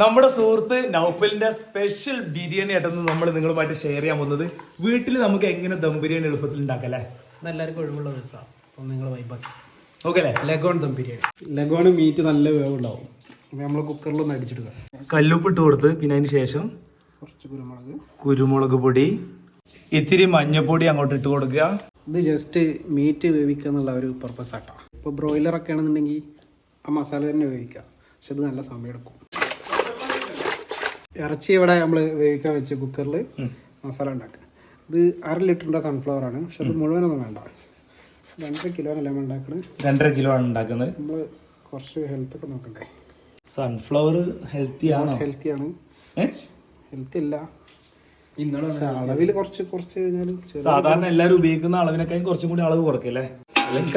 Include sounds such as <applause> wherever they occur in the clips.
നമ്മുടെ സുഹൃത്ത് നൗഫലിന്റെ സ്പെഷ്യൽ ബിരിയാണി ആയിട്ടൊന്ന് നമ്മൾ നിങ്ങളുമായിട്ട് ഷെയർ ചെയ്യാൻ പോകുന്നത്. വീട്ടിൽ നമുക്ക് എങ്ങനെ ദം ബിരിയാണി എളുപ്പത്തിൽ ഉണ്ടാക്കല്ലേ? ഇന്നെല്ലാവർക്കും ഒഴിവുള്ള ദിവസമാണ് അപ്പം നിങ്ങൾ വൈബാക്കി ഓക്കെ അല്ലേ? Leghorn dum biryani. Leghorn meat നല്ല വേവുണ്ടാവും. അപ്പോൾ നമ്മൾ കുക്കറിലൊന്ന് അടിച്ചെടുക്കാം കല്ലുപ്പിട്ട് കൊടുത്ത് പിന്നെ അതിന് ശേഷം കുറച്ച് കുരുമുളക്. കുരുമുളക് പൊടി ഇത്തിരി മഞ്ഞപ്പൊടി അങ്ങോട്ട് ഇട്ട് കൊടുക്കുക. ഇത് ജസ്റ്റ് മീറ്റ് വേവിക്കുക എന്നുള്ള ഒരു പർപ്പസ് ആട്ടോ. ഇപ്പോൾ ബ്രോയിലർ ഒക്കെ ആണെന്നുണ്ടെങ്കിൽ ആ മസാല തന്നെ വേവിക്കുക. പക്ഷെ ഇത് നല്ല സമയമെടുക്കും ഇറച്ചി ഇവിടെ നമ്മൾ വേവിക്കാൻ വെച്ച് കുക്കറിൽ മസാല ഉണ്ടാക്കുക. ഇത് അര ലിറ്ററിന്റെ സൺഫ്ലവർ ആണ്. പക്ഷെ അത് മുഴുവനൊന്നും വേണ്ട. രണ്ടര കിലോ ആണ് നമ്മൾ ഉണ്ടാക്കുന്നത് രണ്ടര കിലോ ആണ് ഉണ്ടാക്കുന്നത്. നമ്മൾ കുറച്ച് ഹെൽത്ത് ഒക്കെ നോക്കണ്ടേ? സൺഫ്ലവർ ഹെൽത്തി ആണോ? ഹെൽത്തി ആണ്. ഹെൽത്തി അല്ല. അളവിൽ കുറച്ച് കുറച്ച് കഴിഞ്ഞാൽ സാധാരണ എല്ലാവരും ഉപയോഗിക്കുന്ന അളവിനേക്കാളും കുറച്ചും കൂടി അളവ് കുറക്കല്ലേ കുക്ക്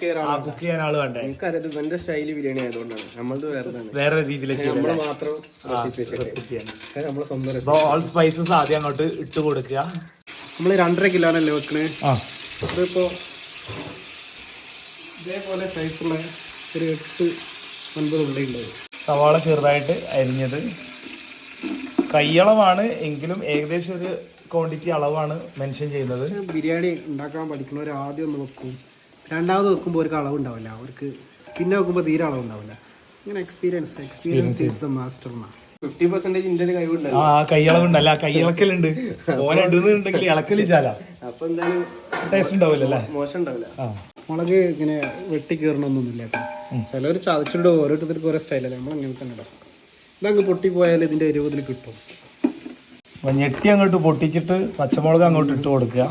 ചെയ്യാൻ ആ കുക്ക് ചെയ്യാൻ ആൾ വേണ്ടേ? എനിക്കറിയാം ഇവന്റെ സ്റ്റൈൽ ബിരിയാണി ആയതുകൊണ്ടാണ്. നമ്മളത് വേറെ തന്നെ. വേറെ രീതിയിലേക്ക് നമ്മൾ മാത്രം നമ്മളെ സ്വന്തം ഓൾ സ്പൈസസ് ആദ്യം അങ്ങോട്ട് ഇട്ട് കൊടുക്കുക. നമ്മൾ രണ്ടര കിലോനല്ലേ വെക്കണേ? ആ. ഇതിപ്പോ ഇതേപോലെ സൈസുള്ള ഒരു എട്ട് ഒൻപത് ഉള്ളി ഉണ്ടാവും സവാള ചെറുതായിട്ട് അരിഞ്ഞത്. കയ്യളവാണ് എങ്കിലും ഏകദേശം ഒരു ക്വാണ്ടിറ്റി അളവാണ് മെൻഷൻ ചെയ്യുന്നത്. ബിരിയാണി ഉണ്ടാക്കാൻ പഠിക്കുന്നവർ ആദ്യം ഒന്ന് വെക്കും. രണ്ടാമത് വെക്കുമ്പോൾ അവർക്ക് അളവ് ഉണ്ടാവില്ല. അവർക്ക് പിന്നെ വെക്കുമ്പോൾ തീരെ അളവ് ഉണ്ടാവില്ല. ഇങ്ങനെ experience experience is the master മാ ഫിഫ്റ്റി പെർസെന്റേജ് ഇന്ത്യയിൽ കഴിവുണ്ട് ആ കൈയളവുണ്ടല്ല കൈയിളക്കലുണ്ട്. അപ്പൊ എന്തായാലും ടേസ്റ്റ് മോശം ഉണ്ടാവില്ല. മുളക് ഇങ്ങനെ വെട്ടി കീറണമെന്നൊന്നുമില്ല ചിലവർ ചിലർ ചതച്ചിട്ട് ഓരോരുത്തർക്ക് ഓരോ സ്റ്റൈലല്ലേ നമ്മൾ അങ്ങനെ തന്നെ ഇടാം. ഇതങ്ങ് പൊട്ടിപ്പോയാൽ ഇതിന്റെ എരുപതിൽ കിട്ടും. ഞെട്ടി അങ്ങോട്ട് പൊട്ടിച്ചിട്ട് പച്ചമുളക് അങ്ങോട്ട് ഇട്ട് കൊടുക്കുക.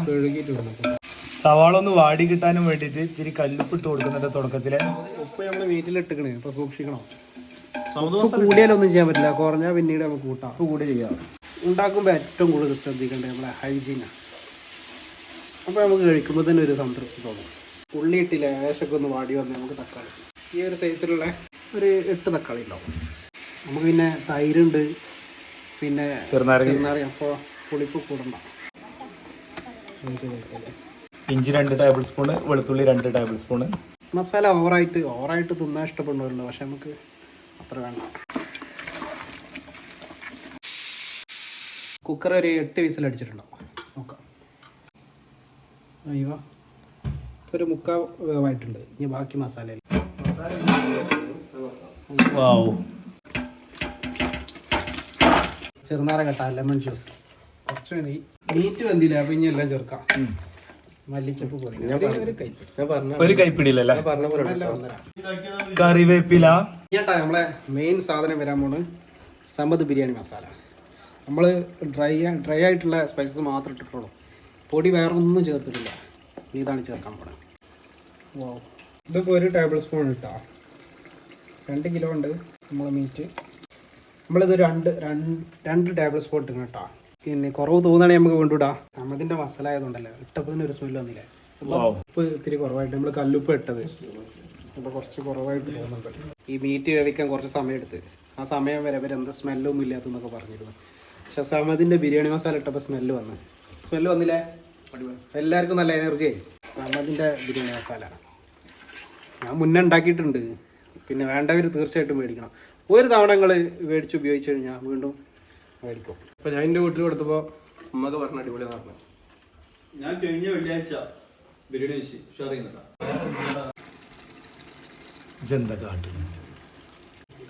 സവാള ഒന്ന് വാടി കിട്ടാനും വേണ്ടിയിട്ട് ഇത്തിരി കല്ലുപ്പ് ഇട്ട് കൊടുക്കുന്നുണ്ട് തുടക്കത്തിൽ. ഉപ്പ് നമ്മൾ വീട്ടിലിട്ടിക്കണേ അപ്പൊ സൂക്ഷിക്കണം. ഉപ്പ് കൂടിയാലൊന്നും ചെയ്യാൻ പറ്റില്ല. കുറഞ്ഞ പിന്നീട് നമുക്ക് കൂട്ടാം. കൂടി ചെയ്യാം. ഉണ്ടാക്കുമ്പോൾ ഏറ്റവും കൂടുതൽ ശ്രദ്ധിക്കേണ്ടത് നമ്മളെ ഹൈജീനാണ് അപ്പോൾ നമുക്ക് കഴിക്കുമ്പോൾ തന്നെ ഒരു സംതൃപ്തി തോന്നും. ഉള്ളി ഇട്ടില്ല ഏശൊക്കെ ഒന്ന് വാടി വന്ന് നമുക്ക് തക്കാളി. ഈ ഒരു സൈസിലുള്ള ഒരു എട്ട് തക്കാളി ഉണ്ടാവും. നമുക്ക് പിന്നെ തൈരുണ്ട് പിന്നെ ചെറുനാരങ്ങ. അപ്പോൾ പുളിപ്പ് കൂടണ്ട. ഇഞ്ചി രണ്ട് ടേബിൾ സ്പൂണ് വെളുത്തുള്ളി രണ്ട് ടേബിൾ സ്പൂണ്. മസാല ഓവറായിട്ട് ഓവറായിട്ട് തിന്നാൻ ഇഷ്ടപ്പെടുന്നവരുണ്ട് പക്ഷെ നമുക്ക് അത്ര വേണ്ട. കുക്കർ ഒരു എട്ട് വിസിൽ അടിച്ചിട്ടുണ്ടാവും നോക്കാം. അയ്യോ ഒരു മുക്കാൽ വേവായിട്ടുണ്ട് ഇനി ബാക്കി മസാല വാവ്. ചെറുനാര കട്ട ലെമൺ ജ്യൂസ് കുറച്ച് മതി. മീറ്റ് വെന്തില്ല അപ്പൊ ഇനി എല്ലാം ചേർക്കാം. മല്ലിച്ചപ്പ് ഒരു കൈ. ഞാൻ പറഞ്ഞ ഒരു കൈപ്പിടിയില്ലല്ലേ? ഞാൻ പറഞ്ഞ പോലെ എല്ലാം ഒന്നര. കറിവേപ്പില. ചേട്ടാ നമ്മളെ മെയിൻ സാധനം വരാൻ പോണ് സമ്പത് ബിരിയാണി മസാല. നമ്മൾ ഡ്രൈ ഡ്രൈ ആയിട്ടുള്ള സ്പൈസസ് മാത്രം ഇട്ടിട്ടുള്ളൂ. പൊടി വേറെ ഒന്നും ചേർത്തിട്ടില്ല ഇതാണ് ചേർക്കാൻ പോണത് ഓ ഇതിപ്പോൾ ഒരു ടേബിൾ സ്പൂൺ ഇട്ടാ. രണ്ട് കിലോ ഉണ്ട് നമ്മൾ മീറ്റ് നമ്മളിത് രണ്ട് രണ്ട് രണ്ട് ടേബിൾ സ്പൂൺ ഇട്ടിങ്ങനെ കേട്ടോ. പിന്നെ കുറവ് തോന്നുകയാണെങ്കിൽ നമുക്ക് കൊണ്ടുവിടാം സമതിന്റെ മസാല ആയതുകൊണ്ടല്ലേ? ഇട്ടപ്പോൾ തന്നെ ഒരു സ്മെല്ല് വന്നില്ല? ഉപ്പ് ഇത്തിരി കുറവായിട്ട് നമ്മൾ കല്ലുപ്പ് ഇട്ടത്. അപ്പോൾ കുറച്ച് കുറവായിട്ട് തോന്നുന്നുണ്ട്. ഈ മീറ്റ് വേവിക്കാൻ കുറച്ച് സമയം എടുത്ത് ആ സമയം വരെ വരെ എന്താ സ്മെല്ലൊന്നും ഇല്ലാത്തെന്നൊക്കെ പറഞ്ഞിരുന്നു. പക്ഷെ സമതിന്റെ ബിരിയാണി മസാല ഇട്ടപ്പോൾ സ്മെല്ല് വന്ന്. സ്മെല്ല് വന്നില്ലേ? എല്ലാവർക്കും നല്ല എനർജി ആയി. സമതിന്റെ ബിരിയാണി മസാല. ഞാൻ മുന്നേ ഉണ്ടാക്കിയിട്ടുണ്ട്. പിന്നെ വേണ്ടവര് തീർച്ചയായിട്ടും മേടിക്കണം. ഒരു തവണ നിങ്ങൾ മേടിച്ച് ഉപയോഗിച്ച് കഴിഞ്ഞാൽ വീണ്ടും മേടിക്കും. അപ്പൊ ഞാൻ എന്റെ വീട്ടിൽ കൊടുത്തപ്പോ അമ്മയ്ക്ക് പറഞ്ഞ അടിപൊളി പറഞ്ഞു. ഞാൻ കഴിഞ്ഞ വെള്ളിയാഴ്ച ബിരിയാണി വെച്ച് ഉഷാറിയുന്നുണ്ടാ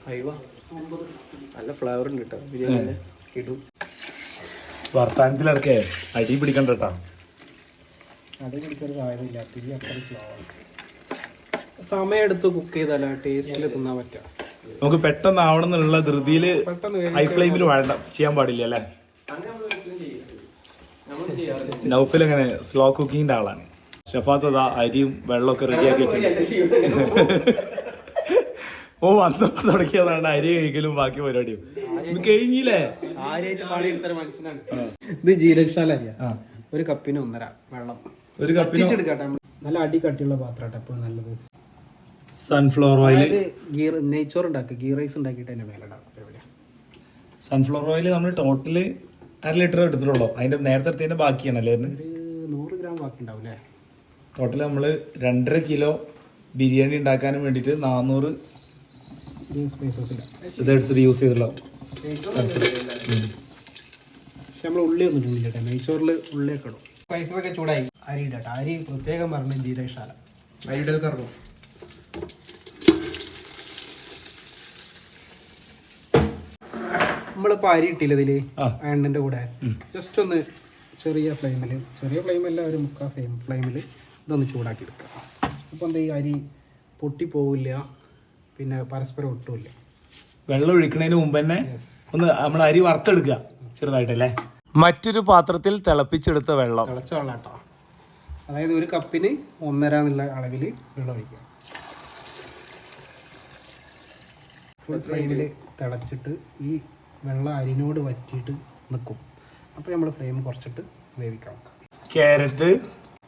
അയ്യോ നല്ല ഫ്ലേവർ ഉണ്ട് കേട്ടോ ബിരിയാണി ഇടും വർത്താനത്തിലൊക്കെ അടി പിടിക്കണ്ട കേട്ടോ അടി പിടിക്കാൻ ആണ്. സമയം എടുത്ത് കുക്ക് ചെയ്താൽ ടേസ്റ്റിൽ തിന്നാൻ പറ്റുക. നമുക്ക് പെട്ടെന്ന് ആവണം എന്നുള്ള ധൃതിയിൽ ഹൈ ഫ്ലെയിമിൽ വേണ്ട ചെയ്യാൻ പാടില്ല അല്ലേ? നൗഫിൽ അങ്ങനെ സ്ലോ കുക്കിങ്ങിന്റെ ആളാണ് ഷഫാത്തത അരിയും വെള്ളമൊക്കെ റെഡിയാക്കി വെച്ചിട്ടുണ്ട്. ഓ വന്നപ്പോ തുടങ്ങിയതാണ് അരി കഴിക്കലും ബാക്കി പരിപാടിയും. കഴിഞ്ഞില്ലേ? ഇത് ജീരക്ഷാല അരിയ. ഒരു കപ്പിന് ഒന്നര വെള്ളം. ഒരു കപ്പിന്. നല്ല അടി കട്ടിയുള്ള പാത്രം എപ്പോഴും നല്ലത്. സൺഫ്ലവർ ഓയിൽ ഗീർ ഗീ നെയ്ച്ചോറ് ഉണ്ടാക്കുക ഗീ റൈസ് ഉണ്ടാക്കിയിട്ട് അതിന്റെ മേലെ എവിടെയാ സൺഫ്ലവർ ഓയിൽ നമ്മൾ ടോട്ടൽ അര ലിറ്റർ എടുത്തിട്ടുള്ളൂ. അതിന്റെ നേരത്തെ എടുത്തതിന്റെ ബാക്കിയാണ് അല്ലേ? ഒരു നൂറ് ഗ്രാം ബാക്കി ഉണ്ടാവും അല്ലേ? ടോട്ടൽ നമ്മൾ രണ്ടര കിലോ ബിരിയാണി ഉണ്ടാക്കാനും വേണ്ടിയിട്ട് നാനൂറ് ഇതെടുത്തിട്ട് യൂസ് ചെയ്തിട്ടുള്ള. പക്ഷെ നമ്മൾ ഉള്ളി ഒന്നും കേട്ടോ. നെയ്ച്ചോറിൽ ഉള്ളിയൊക്കെ ഇടും. സ്പൈസസൊക്കെ ചൂടായി. അരി ഇടട്ടെ അരി പ്രത്യേകം പറഞ്ഞ ജീരകശാല. അരിയുടെ കറങ്ങും. നമ്മളിപ്പോൾ അരി ഇട്ടില്ല ഇതിൽ എണ്ണന്റെ കൂടെ. ജസ്റ്റ് ഒന്ന് ചെറിയ ഫ്ലെയിമിൽ ചെറിയ ഫ്ലെയിമല്ല ഒരു മുക്കാ ഫ്ലെയിം ഫ്ലെയിമിൽ ഇതൊന്ന് ചൂടാക്കി എടുക്കുക അപ്പോൾ എന്താ ഈ അരി പൊട്ടി പോവില്ല പിന്നെ പരസ്പരം ഒട്ടുമില്ല. വെള്ളം ഒഴിക്കുന്നതിന് മുമ്പ് തന്നെ ഒന്ന് നമ്മൾ അരി വറുത്തെടുക്കുക ചെറുതായിട്ടല്ലേ? മറ്റൊരു പാത്രത്തിൽ തിളപ്പിച്ചെടുത്ത വെള്ളം. തിളച്ച വെള്ളം കേട്ടോ അതായത് ഒരു കപ്പിന് ഒന്നര എന്നുള്ള അളവിൽ വെള്ളം ഒഴിക്കുക ഫുൾ ഫ്ലെയിമിൽ തിളച്ചിട്ട് ഈ വെള്ളം അരിനോട് വറ്റിയിട്ട് നിൽക്കും അപ്പോൾ നമ്മൾ ഫ്ലെയിം കുറച്ചിട്ട് വേവിക്കാം. ക്യാരറ്റ്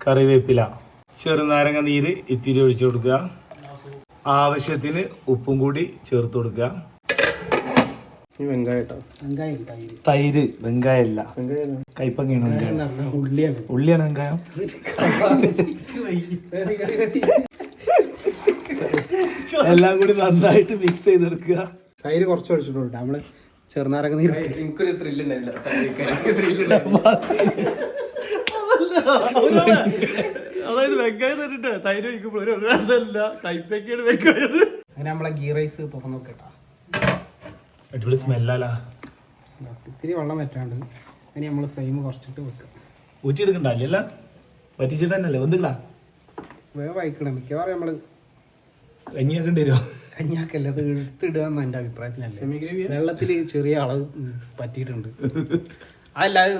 കറിവേപ്പില ചെറുനാരങ്ങ നീര് ഇത്തിരി ഒഴിച്ചു കൊടുക്കുക. ആവശ്യത്തിന് ഉപ്പും കൂടി ചേർത്ത് കൊടുക്കുക. തൈര്. വെങ്കായല്ല കൈപ്പങ്ങയാണ് വെങ്കായം ഉള്ളിയാണ്. ഉള്ളിയാണ് വെങ്കായം. <laughs> എല്ലാം കൂടി നന്നായിട്ട് മിക്സ് ചെയ്തെടുക്കുക. തൈര് കുറച്ച് ഒഴിച്ചിട്ടുണ്ട് നമ്മൾ ചെറുനാരങ്ങ നീര് എനിക്കൊരു ത്രില്ല് <laughs> അതായത് വെങ്കായം തന്നിട്ട് തൈര് ഒഴിക്കുമ്പോൾ ഒരു അതല്ല. കൈപ്പയ്ക്കാണ് വെക്കായത് അങ്ങനെ നമ്മളെ ഗീ റൈസ് തുറന്നു നോക്കട്ടാ. അടിപൊളി സ്മെല്ലാലാ. ഇത്തിരി വെള്ളം പറ്റാണ്ട് അതിന് നമ്മൾ ഫ്ലെയിം കുറച്ചിട്ട് വെക്കുക ഊറ്റിയെടുക്കണ്ട അല്ലല്ല പറ്റിച്ചിട്ടല്ലേ വന്നിട്ടാ വന്നില്ല വേഗം വായിക്കണം മിക്കവാറും നമ്മൾ കഞ്ഞിയാക്കേണ്ടി വരുമോ കഞ്ഞാക്കല്ല അത് എടുത്തിടുക എന്ന് എന്റെ അഭിപ്രായത്തിലല്ലേ? വെള്ളത്തിൽ ചെറിയ അളവ് പറ്റിയിട്ടുണ്ട്. അല്ല അത്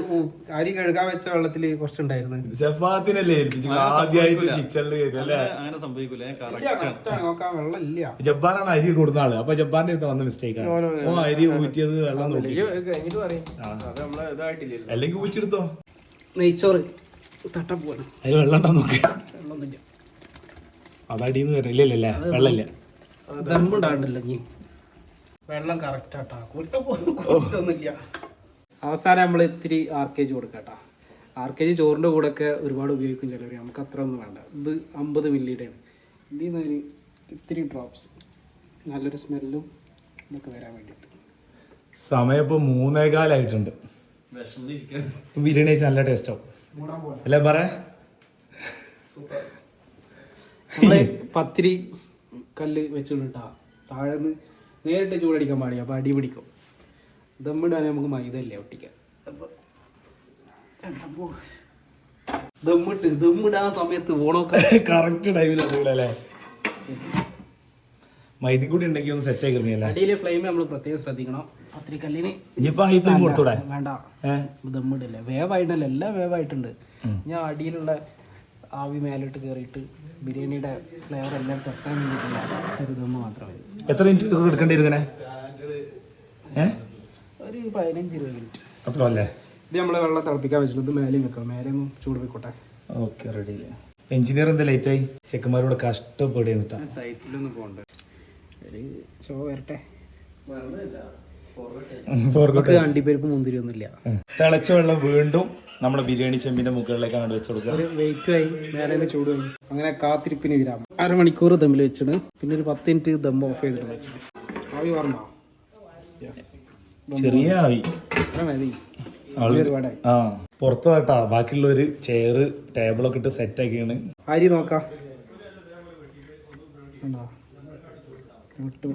അരി കഴുകാൻ വെച്ച വെള്ളത്തിൽ കുറച്ചുണ്ടായിരുന്നു. അങ്ങനെ സംഭവിക്കൂല. വെള്ളം ഇല്ല ജബ്ബാറാണ് അരി കൊടുക്കുന്ന ആൾ. അപ്പൊ ജബ്ബാറിന്റെ അടുത്ത് വന്ന മിസ്റ്റേക്ക് ആണ്. ഓ അരി ഊറ്റിയത് വെള്ളം അല്ലെങ്കിൽ ഊറ്റിയെടുത്തോ. നെയ്ച്ചോറ്. തട്ടപ്പോ അതിൽ വെള്ളം ഉണ്ടോ നോക്കി. അതടിന്ന് വരും ഇല്ല ഇല്ല വെള്ളമില്ല. ദമ്മുണ്ടാകണ്ടല്ലോ ഇനി. വെള്ളം കറക്റ്റ് ആട്ടാ. കൂട്ടൊന്നുമില്ല. അവസാനം നമ്മൾ ഇത്തിരി ആർ കെ ജി കൊടുക്കാട്ടാ. ആർ കെ ജി ചോറിന്റെ കൂടെ ഒക്കെ ഒരുപാട് ഉപയോഗിക്കും ചിലവർ നമുക്ക് അത്ര ഒന്നും വേണ്ട. ഇത് അമ്പത് മില്ലിയുടെയാണ്. ഇതിൽ നിന്ന് ഒരു ഇത്തിരി ഡ്രോപ്സ് നല്ലൊരു സ്മെല്ലും ഇതൊക്കെ വരാൻ വേണ്ടിയിട്ട്. സമയം ഇപ്പൊ മൂന്നേകാലായിട്ടുണ്ട് ബിരിയാണി നല്ല ടേസ്റ്റ് ആവും. അല്ലേ പറ? നമ്മൾ പത്തിരി കല്ല് വെച്ചിട്ടാ താഴെ നിന്ന് നേരിട്ട് ചൂടടിക്കാൻ പാടില്ല അപ്പോൾ അടി പിടിക്കും. ദമ്മിടാൻ നമുക്ക് മൈദല്ലേ ഒട്ടിക്കാൻ അപ്പോൾ. ദമ്മിട്ട് ദമ്മിടാൻ സമയത്ത് ഓണമൊക്കെ കറക്റ്റ് ടൈമിലല്ലേ മൈദി കൂടി ഉണ്ടെങ്കിൽ ഒന്ന് സെറ്റ് ആക്കി അടിയിലെ ഫ്ലെയിം നമ്മൾ പ്രത്യേകം ശ്രദ്ധിക്കണം. പത്തിരി കല്ലിന് ഇനിയിപ്പോ ഹൈ ഫ്ലെയിം കൊടുത്തൂടെ? വേണ്ട. ദമ്മിടില്ല. വേവായിട്ടല്ല എല്ലാം വേവായിട്ടുണ്ട്. ഞാൻ അടിയിലുള്ള ആവി മേലോട്ട് കയറിയിട്ട് ബിരിയാണിയുടെ ഫ്ലേവർ എല്ലാം തട്ടാൻ വേണ്ടിയിട്ടില്ല ഒരു ദമ്മ് മാത്രമേ എത്ര മിനിറ്റ് എടുക്കേണ്ടി വരും ഒരു പതിനഞ്ച് ഇരുപത് മിനിറ്റ് അത്ര അല്ലേ ഇത് നമ്മൾ വെള്ളം തിളപ്പിക്കാൻ വെച്ചിട്ടുണ്ട്. ഇത് മേലെയും വെക്കാം. മേലെ ഒന്ന് ചൂട് പോയിക്കോട്ടെ. ഓക്കെ റെഡി എഞ്ചിനീയർ എന്താ ലേറ്റ് ആയി? ചെക്കന്മാരോട് കഷ്ടപ്പെടുന്നിട്ടാ സൈറ്റിലൊന്നും പോകണ്ട. ഒരു ചോ വരട്ടെ. നമുക്ക് അണ്ടിപ്പരിപ്പ് മുന്തിരി ഒന്നുമില്ല. തിളച്ച വെള്ളം വീണ്ടും നമ്മുടെ ബിരിയാണി ചെമ്പിന്റെ മുകളിലേക്ക് അങ്ങോട്ട് വെച്ച് കൊടുക്കുക. ഒരു വെയിറ്റ് ആയി നേരെ ചൂട് ആയി അങ്ങനെ കാത്തിരിപ്പിന് വിരാമം. അരമണിക്കൂർ ദമ്മിൽ വെച്ചിട്ട് പിന്നെ ഒരു പത്ത് മിനിറ്റ് ദം ഓഫ് ചെയ്തിട്ട് ആവി പറഞ്ഞോ ചെറിയ ആവി. മതി. ആ പുറത്ത് കേട്ടാ ബാക്കിയുള്ളവര് ചെയറ് ടേബിളൊക്കെ ഇട്ട് സെറ്റ് ആക്കിയാണ്. അരി നോക്കാം.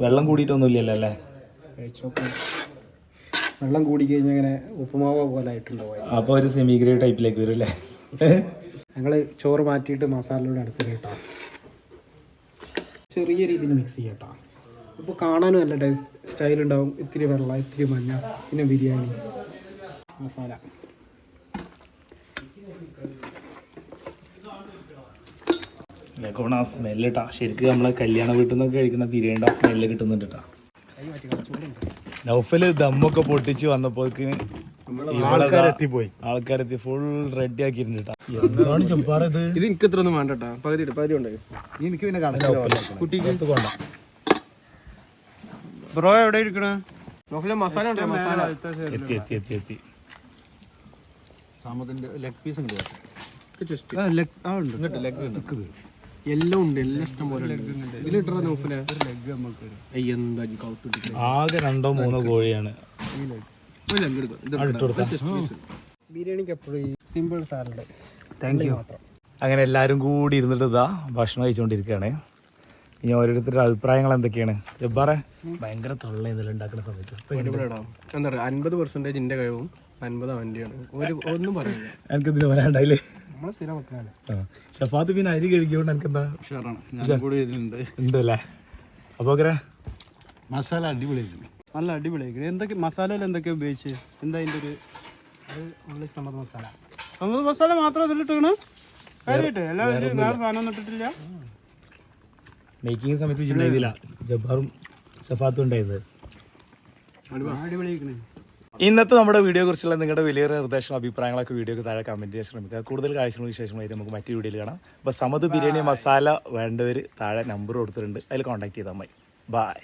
വെള്ളം കൂടിയിട്ടൊന്നും ഇല്ലല്ലോ അല്ലേ വെള്ളം കൂടി കഴിഞ്ഞാൽ ഇങ്ങനെ ഉപ്പുമാവ് പോലെ ആയിട്ടുണ്ടാവും. അപ്പൊ ഒരു സെമി ഗ്രേ ടൈപ്പിലേക്ക് വരും അല്ലേ? ഞങ്ങൾ ചോറ് മാറ്റിയിട്ട് മസാലയുടെ അടുത്ത് കേട്ടോ. ചെറിയ രീതിയിൽ മിക്സ് ചെയ്യട്ടോ ഇപ്പോൾ കാണാനും നല്ല ടേസ്റ്റ് സ്റ്റൈൽ ഉണ്ടാവും. ഇത്തിരി വെള്ളം ഇത്തിരി മഞ്ഞ പിന്നെ ബിരിയാണി മസാല. ആ സ്മെല്ല് കേട്ടാ ശരിക്കും നമ്മളെ കല്യാണ വീട്ടിൽ നിന്നൊക്കെ കഴിക്കുന്ന ബിരിയാണിയുടെ ആ സ്മെല്ല് കിട്ടുന്നുണ്ട് കേട്ടാ നൗഫൽ ദമ്മൊക്കെ പൊട്ടിച്ച് വന്നപ്പോ ആൾക്കാരെത്തിപ്പോയി. ആൾക്കാരെത്തി ഫുൾ റെഡി ആക്കിയിട്ടുണ്ട് എന്താണ് ചെമ്പാറ ഇത്? ഇത് എനിക്ക് ഇത്ര ഒന്നും വേണ്ട കേട്ടാ പകുതി ഇട്, പകുതി ഉണ്ടായി എനിക്ക് പിന്നെ കണക്കില്ല കുട്ടിക്ക്? കൊണ്ട ബ്രോ എവിടെ ഇരിക്കണ? നോക്കില്ല മസാല ഉണ്ടോ? മസാല. എത്തി എത്തി എത്തി എത്തി. സാമത്തിന്റെ ലെഗ് പീസ് ഉണ്ട്. ലെഗ് ആ ഉണ്ട്. ലെഗ് എല്ലാം ഉണ്ട് എല്ലാം ഇഷ്ടം പോലെ ഇതിലിട്ടാ നോഫിലെ? അയ്യ എന്താ കൗത്തിട്ട് ആകെ രണ്ടോ മൂന്നോ കോഴിയാണ്? ബിരിയാണിക്ക് എപ്പോഴും സിമ്പിൾ സാലഡ്. താങ്ക് യു അങ്ങനെ എല്ലാവരും കൂടി ഇരുന്നിട്ട് ഇതാ ഭക്ഷണം കഴിച്ചുകൊണ്ടിരിക്കുകയാണ് ഇനി ഓരോരുത്തരുടെ അഭിപ്രായങ്ങൾ എന്തൊക്കെയാണ്? ജബ്ബാറെ? ഭയങ്കര തൊള്ള ഇതിൽ ഉണ്ടാക്കുന്ന സമയത്ത്. അൻപത് പെർസെന്റേജ് എന്റെ കഴിവും അൻപത് വണ്ടിയാണ് ഒരു ഒന്നും പറയാനില്ല എനിക്ക് ഇതിന് പറയാണ്ടായില്ലേ ഷഫാത്ത് പിന്നെ അരി കഴിക്കൊണ്ട് എനിക്ക് എന്താ ഉഷാറാണ്. ഞാൻ കൂടെ ഇതിലുണ്ട്. ഉണ്ടല്ലേ? അപ്പൊ മസാല അടിപൊളിയായിരുന്നു നല്ല അടിപൊളിയായിരിക്കും എന്തൊക്കെ മസാലയിൽ എന്തൊക്കെയാ ഉപയോഗിച്ച്? എന്താ അതിന്റെ ഒരു സമ്മത ഉള്ളി മസാല. സമൂസ മസാല മാത്രം അതിലിട്ടാണ് കാര്യമായിട്ട് എല്ലാ വേറെ സാധനം ഇട്ടിട്ടില്ല? മേക്കിംഗ് സമയത്ത് ജബ്ബാറും ഷഫാത്തും ഉണ്ടായിരുന്നത് അടിപൊളിയാക്കണേ ഇന്നത്തെ നമ്മുടെ വീഡിയോ കുറിച്ചുള്ള നിങ്ങളുടെ വലിയ നിർദ്ദേശങ്ങളും അഭിപ്രായങ്ങളൊക്കെ വീഡിയോക്ക് താഴെ കമന്റ് ചെയ്യാൻ ശ്രമിക്കുക. കൂടുതൽ കാഴ്ചകളും വിശേഷങ്ങളായിട്ട് നമുക്ക് മറ്റു വീഡിയോയിൽ കാണാം. അപ്പോൾ സമത് ബിരിയാണി മസാല വേണ്ടവർ താഴെ നമ്പർ കൊടുത്തിട്ടുണ്ട്. അതിൽ കോൺടാക്ട് ചെയ്താൽ മതി. ബൈ